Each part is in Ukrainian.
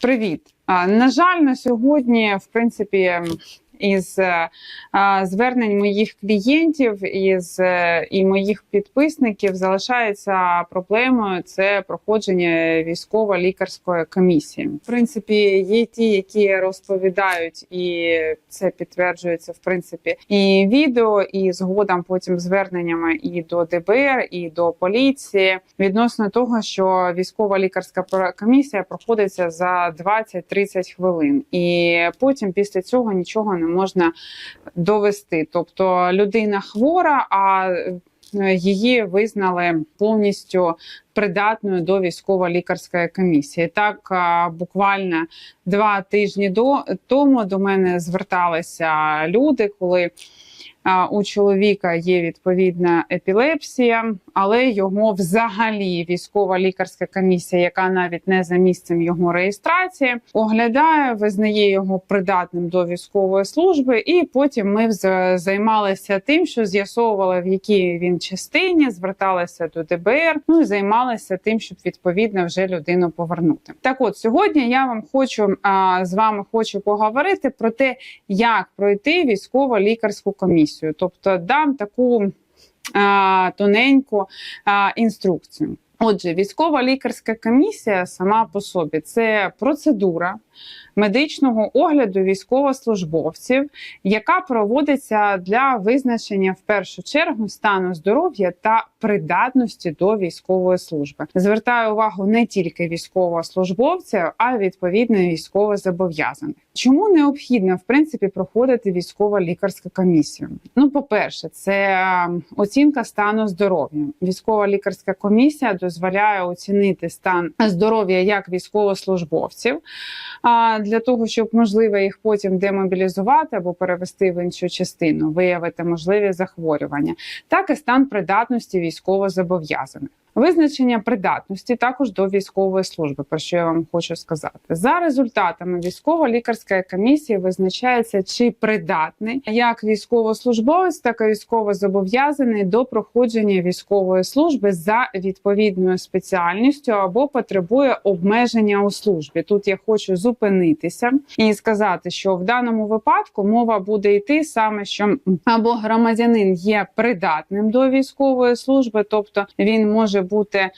Привіт! На жаль, на сьогодні, в принципі, із е, звернень моїх клієнтів із е, і моїх підписників залишається проблемою це проходження військово-лікарської комісії. В принципі, є ті, які розповідають, і це підтверджується в принципі і відео, і згодом потім зверненнями і до ДБР, і до поліції відносно того, що військова лікарська комісія проходиться за 20-30 хвилин, і потім після цього нічого не можна довести. Тобто людина хвора, а е, її визнали повністю придатною до військово-лікарської комісії. Так буквально два тижні до тому до мене зверталися люди, коли у чоловіка є відповідна епілепсія, але його взагалі військова лікарська комісія, яка навіть не за місцем його реєстрації, оглядає, визнає його придатним до військової служби, і потім ми займалися тим, що з'ясовували в якій він частині, зверталися до ДБР, ну і займалися тим, щоб відповідно вже людину повернути. Так, от сьогодні я вам хочу а, з вами хочу поговорити про те, як пройти військово-лікарську комісію, тобто дам таку тоненьку інструкцію. Отже, військова лікарська комісія сама по собі це процедура медичного огляду військовослужбовців, яка проводиться для визначення в першу чергу стану здоров'я та придатності до військової служби. Звертаю увагу не тільки військовослужбовців, а й відповідно військовозобов'язаних. Чому необхідно в принципі проходити військова лікарська комісію? Ну, по-перше, це е, оцінка стану здоров'я. Військова лікарська комісія дозволяє оцінити стан здоров'я як військовослужбовців, для того, щоб можливо їх потім демобілізувати або перевести в іншу частину, виявити можливі захворювання, так і стан придатності військовозобов'язаних. Визначення придатності також до військової служби, про що я вам хочу сказати. За результатами військово-лікарської комісії визначається, чи придатний як військовослужбовець, так і військовозобов'язаний до проходження військової служби за відповідною спеціальністю або потребує обмеження у службі. Тут я хочу зупинитися і сказати, що в даному випадку мова буде йти саме, що або громадянин є придатним до військової служби, тобто він може бути е,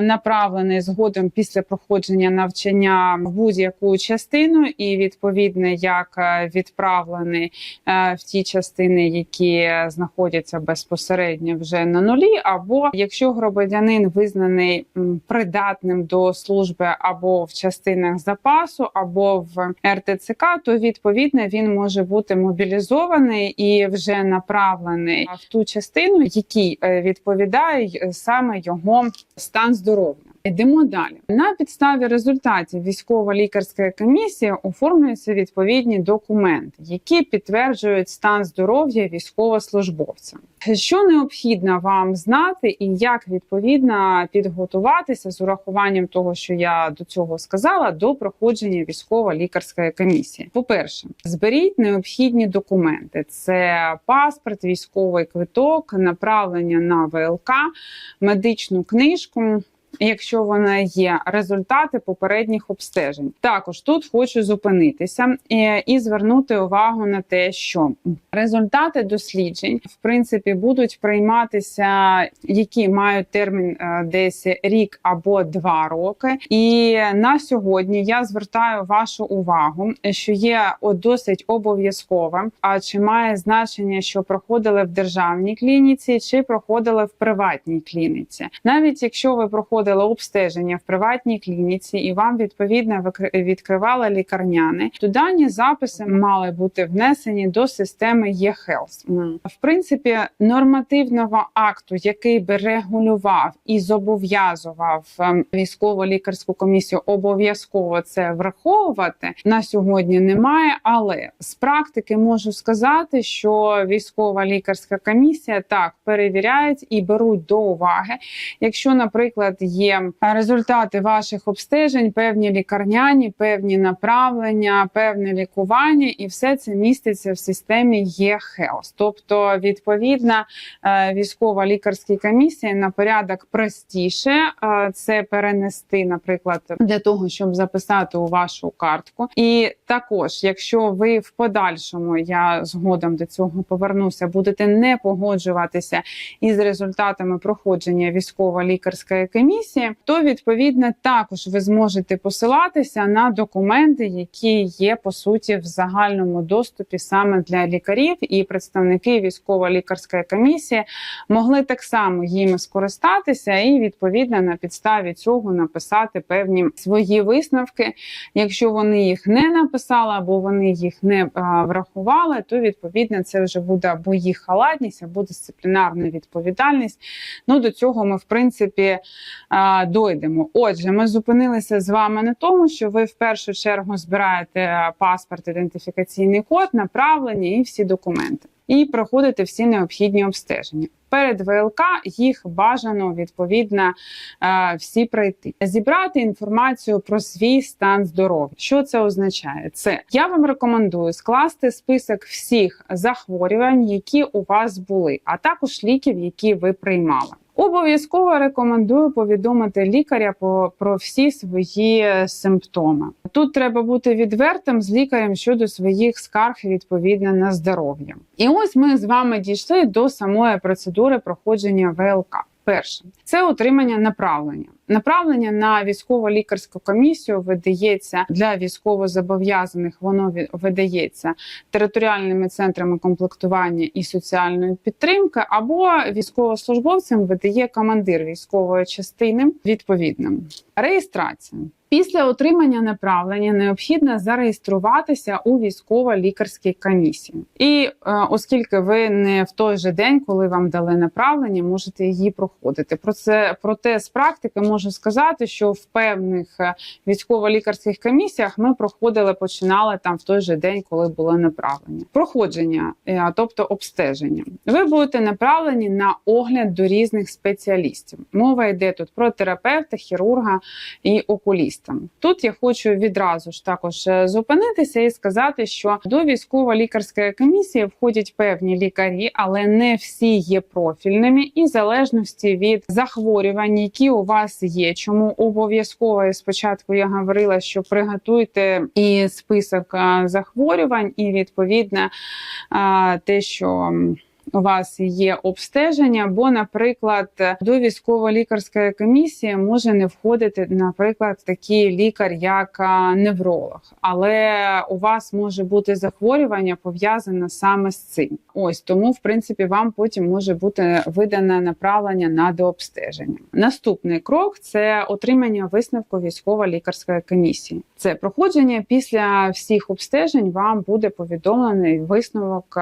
направлений згодом після проходження навчання в будь-яку частину, і відповідно як е, відправлений е, в ті частини, які знаходяться безпосередньо вже на нулі, або якщо громадянин визнаний придатним до служби або в частинах запасу, або в РТЦК, то відповідно він може бути мобілізований і вже направлений в ту частину, якій відповідає саме його стан здоров'я. Йдемо далі. На підставі результатів військово-лікарської комісії оформлюються відповідні документи, які підтверджують стан здоров'я військовослужбовця. Що необхідно вам знати, і як відповідно підготуватися з урахуванням того, що я до цього сказала, до проходження військово-лікарської комісії. По-перше, зберіть необхідні документи: це паспорт, військовий квиток, направлення на ВЛК, медичну книжку. Якщо вона є результати попередніх обстежень, також тут хочу зупинитися і, і звернути увагу на те, що результати досліджень в принципі будуть прийматися, які мають термін е, десь рік або два роки. І на сьогодні я звертаю вашу увагу, що є досить обов'язковим. А чи має значення, що проходили в державній клініці, чи проходили в приватній клініці, навіть якщо ви проходили обстеження в приватній клініці і вам відповідно відкривали лікарняни, то дані записи мали бути внесені до системи eHealth. В принципі, нормативного акту, який би регулював і зобов'язував ем, військово-лікарську комісію, обов'язково це враховувати на сьогодні немає. Але з практики можу сказати, що військова лікарська комісія так перевіряють і беруть до уваги, якщо, наприклад, є результати ваших обстежень, певні лікарняні, певні направлення, певне лікування, і все це міститься в системі ЄХЕЛС. Тобто, відповідна е, військова лікарська комісія на порядок простіше е, це перенести, наприклад, для того, щоб записати у вашу картку. І також, якщо ви в подальшому, я згодом до цього повернуся, будете не погоджуватися із результатами проходження військово-лікарської комісії, то відповідно також ви зможете посилатися на документи, які є по суті в загальному доступі саме для лікарів, і представники військово-лікарської комісії могли так само їм скористатися, і відповідно на підставі цього написати певні свої висновки. Якщо вони їх не написали або вони їх не а, врахували, то відповідно це вже буде або їх халатність, або дисциплінарна відповідальність. Ну до цього ми в принципі а, дойдемо. Отже, ми зупинилися з вами на тому, що ви в першу чергу збираєте паспорт, ідентифікаційний код, направлення і всі документи, і проходите всі необхідні обстеження. Перед ВЛК їх бажано відповідно всі пройти, зібрати інформацію про свій стан здоров'я. Що це означає? Це я вам рекомендую скласти список всіх захворювань, які у вас були, а також ліків, які ви приймали. Обов'язково рекомендую повідомити лікаря про всі свої симптоми. Тут треба бути відвертим з лікарем щодо своїх скарг відповідно на здоров'я. І ось ми з вами дійшли до самої процедури проходження ВЛК. Перше це отримання направлення. Направлення на військово-лікарську комісію видається для військовозобов'язаних. Воно видається територіальними центрами комплектування і соціальної підтримки, або військовослужбовцям видає командир військової частини відповідно. Реєстрація. Після отримання направлення необхідно зареєструватися у військово-лікарській комісії, і е, оскільки ви не в той же день, коли вам дали направлення, можете її проходити. Про це проте з практики можу сказати, що в певних е, військово-лікарських комісіях ми проходили, починали там в той же день, коли було направлення. Проходження, е, тобто обстеження. Ви будете направлені на огляд до різних спеціалістів. Мова йде тут про терапевта, хірурга і окуліста. Тут я хочу відразу ж також е, зупинитися і сказати, що до військово-лікарської комісії входять певні лікарі, але не всі є профільними, і в залежності від захворювань, які у вас є. Чому обов'язково спочатку я говорила, що приготуйте і список захворювань, і відповідно е, те, що у вас є обстеження, бо, наприклад, до військово-лікарської комісії може не входити, наприклад, такий лікар, як невролог, але у вас може бути захворювання пов'язане саме з цим. Ось тому, в принципі, вам потім може бути видане направлення на дообстеження. Наступний крок це отримання висновку військово-лікарської комісії. Це проходження після всіх обстежень. Вам буде повідомлений висновок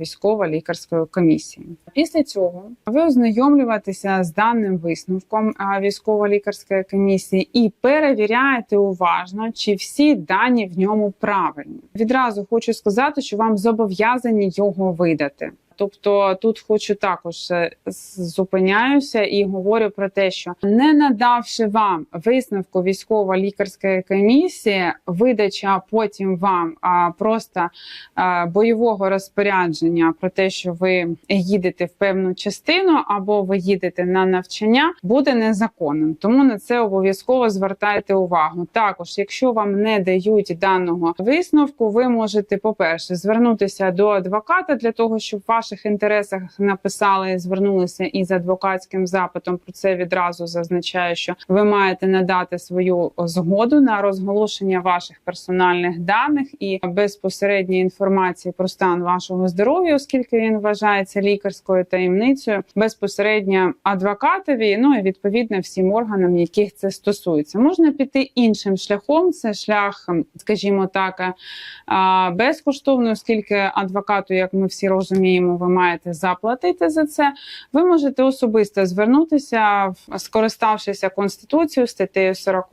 військово-лікарської комісії. Після цього ви ознайомлюватися з даним висновком військово-лікарської комісії і перевіряєте уважно, чи всі дані в ньому правильні. Відразу хочу сказати, що вам зобов'язані його видати. Тобто тут хочу також е, зупиняюся і говорю про те, що не надавши вам висновку військово-лікарської комісії, видача потім вам а, просто а, бойового розпорядження про те, що ви їдете в певну частину або ви їдете на навчання, буде незаконним. Тому на це обов'язково звертайте увагу. Також, якщо вам не дають даного висновку, ви можете, по перше, звернутися до адвоката для того, щоб ваш ваших інтересах написали, звернулися із адвокатським запитом. Про це відразу зазначаю, що ви маєте надати свою згоду на розголошення ваших персональних даних і безпосередньої інформації про стан вашого здоров'я, оскільки він вважається лікарською таємницею, безпосередньо адвокатові. Ну і відповідно всім органам, яких це стосується, можна піти іншим шляхом. Це шлях, скажімо так, безкоштовно, оскільки адвокату, як ми всі розуміємо ви маєте заплатити за це, ви можете особисто звернутися, скориставшися конституцією статтею 40,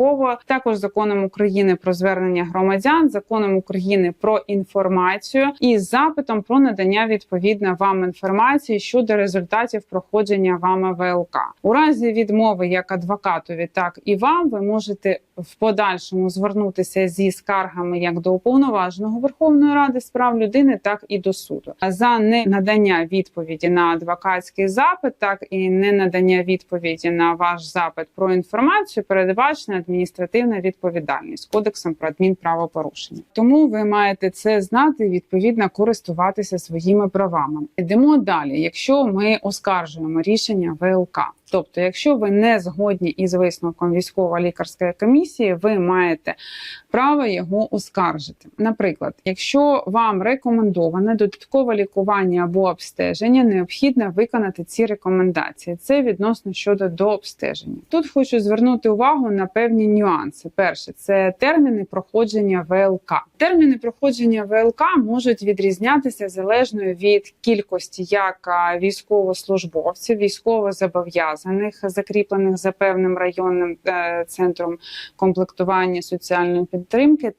також законом України про звернення громадян, законом України про інформацію і запитом про надання відповідно вам інформації щодо результатів проходження вами ВЛК. У разі відмови як адвокатові, так і вам ви можете в подальшому звернутися зі скаргами як до уповноваженого Верховної Ради з прав людини, так і до суду за ненадання відповіді на адвокатський запит, так і ненадання відповіді на ваш запит про інформацію, передбачена адміністративна відповідальність кодексом про адмінправопорушення. Тому ви маєте це знати відповідно користуватися своїми правами. Йдемо далі. Якщо ми оскаржуємо рішення ВЛК, тобто, якщо ви не згодні із висновком військово-лікарської комісії, ви маєте право його оскаржити. Наприклад, якщо вам рекомендоване додаткове лікування або обстеження, необхідно виконати ці рекомендації. Це відносно щодо до обстеження. Тут хочу звернути увагу на певні нюанси. Перше, це терміни проходження ВЛК. Терміни проходження ВЛК можуть відрізнятися залежно від кількості як військовослужбовців, військовозобов'язаних, закріплених за певним районним е, центром комплектування соціальної підтримки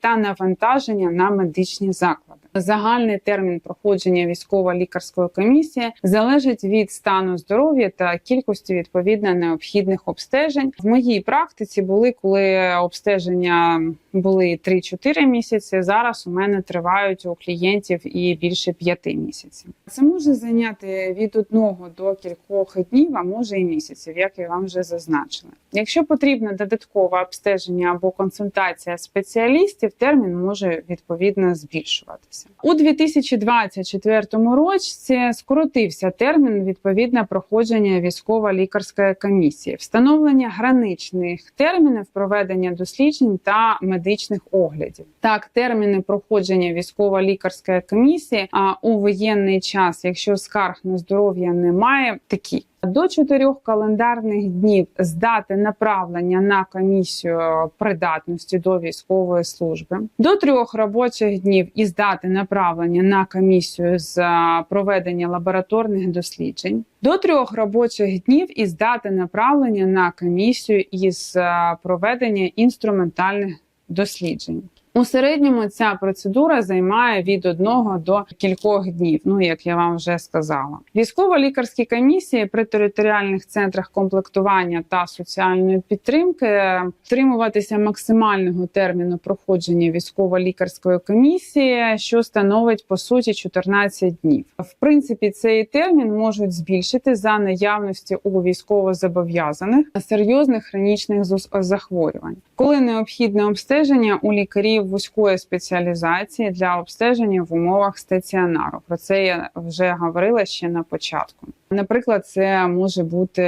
та навантаження на медичні заклади. Загальний термін проходження військово-лікарської комісії залежить від стану здоров'я та кількості відповідно необхідних обстежень. В моїй практиці були, коли обстеження були 3-4 місяці. Зараз у мене тривають у клієнтів і більше 5 місяців. Це може зайняти від одного до кількох днів, а може і місяців, як я вам вже зазначила. Якщо потрібно додаткове обстеження або консультація спеціалістів, термін може відповідно збільшуватися. У 2024 році скоротився термін відповідно проходження військово-лікарської комісії, встановлення граничних термінів проведення досліджень та медичних оглядів. Так, терміни проходження військово-лікарської комісії а у воєнний час, якщо скарг на здоров'я немає, такі. До чотирьох календарних днів з дати направлення на комісію придатності до військової служби, до трьох робочих днів із дати направлення на комісію з проведення лабораторних досліджень, до трьох робочих днів із дати направлення на комісію із проведення інструментальних досліджень. У середньому ця процедура займає від одного до кількох днів. Ну як я вам вже сказала, військово-лікарські комісії при територіальних центрах комплектування та соціальної підтримки втримуватися максимального терміну проходження військово-лікарської комісії, що становить по суті 14 днів. В принципі, цей термін можуть збільшити за наявності у військовозобов'язаних серйозних хронічних захворювань, коли необхідне обстеження у лікарів вузької спеціалізації для обстеження в умовах стаціонару. Про це я вже говорила ще на початку. Наприклад, це може бути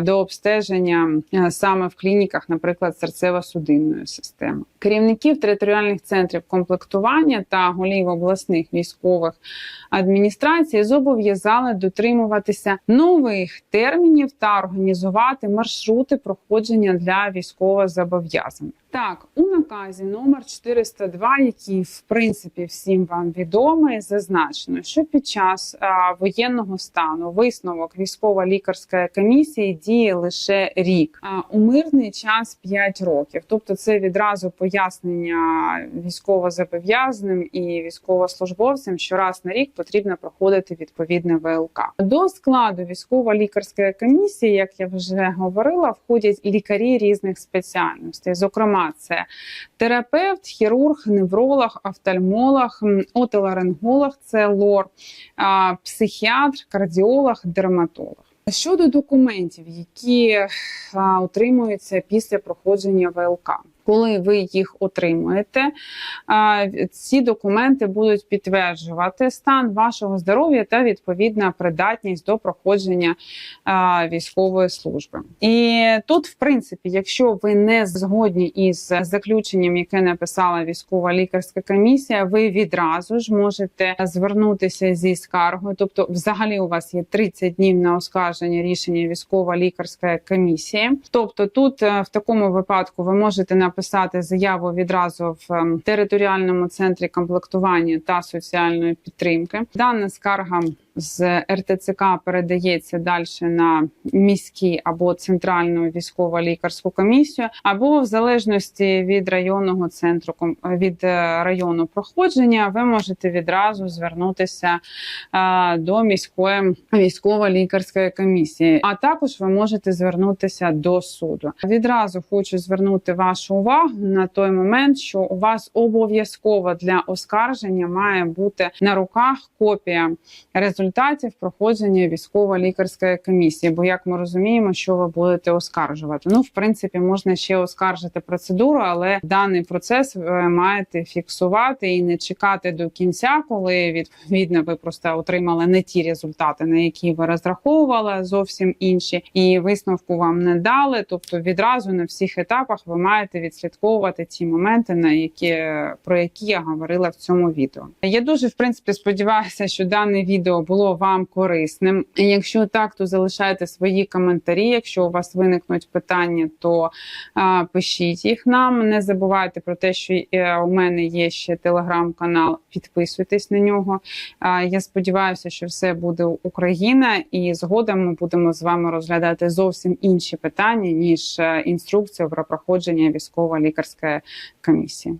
до обстеження е, саме в клініках, наприклад, серцево-судинної системи. Керівників територіальних центрів комплектування та голів обласних військових адміністрацій зобов'язали дотримуватися нових термінів та організувати маршрути проходження для військовозобов'язаних. Так, у наказі номер 402, який в принципі всім вам відомий, зазначено, що під час а, воєнного стану висновок військово-лікарської комісії діє лише рік, а у мирний час 5 років. Тобто, це відразу пояснення військовозобов'язаним і військовослужбовцям, що раз на рік потрібно проходити відповідне ВЛК. До складу військово-лікарської комісії, як я вже говорила, входять лікарі різних спеціальностей, зокрема, це терапевт, хірург, невролог, офтальмолог, м, отоларинголог, це лор, психіатр, кардіолог, дерматолог. Щодо документів, які а, отримуються після проходження ВЛК. Коли ви їх отримуєте, ці документи будуть підтверджувати стан вашого здоров'я та відповідна придатність до проходження військової служби. І тут, в принципі, якщо ви не згодні із заключенням, яке написала військова лікарська комісія, ви відразу ж можете звернутися зі скаргою. Тобто, взагалі, у вас є 30 днів на оскарження рішення військово-лікарської комісії. Тобто, тут е, в такому випадку ви можете написати заяву відразу в ем, територіальному центрі комплектування та соціальної підтримки. Дана скарга з РТЦК передається далі на міський або центральну військово-лікарську комісію, або в залежності від районного центру від е, району проходження, ви можете відразу звернутися е, до міської військово-лікарської комісії. А також ви можете звернутися до суду. Відразу хочу звернути вашу увагу на той момент, що у вас обов'язково для оскарження має бути на руках копія результатів проходження військово-лікарської комісії. Бо як ми розуміємо, що ви будете оскаржувати. Ну, в принципі, можна ще оскаржити процедуру, але даний процес ви маєте фіксувати і не чекати до кінця, коли відповідно ви просто отримали не ті результати, на які ви розраховували, зовсім інші, і висновку вам не дали. Тобто, відразу на всіх етапах ви маєте відслідковувати ті моменти, на які про які я говорила в цьому відео. Я дуже в принципі сподіваюся, що дане відео було вам корисним. Якщо так, то залишайте свої коментарі. Якщо у вас виникнуть питання, то а, пишіть їх нам. Не забувайте про те, що е, у мене є ще телеграм-канал. Підписуйтесь на нього. А, Я сподіваюся, що все буде Україна, і згодом ми будемо з вами розглядати зовсім інші питання ніж е, інструкцію про проходження військово-лікарської комісії.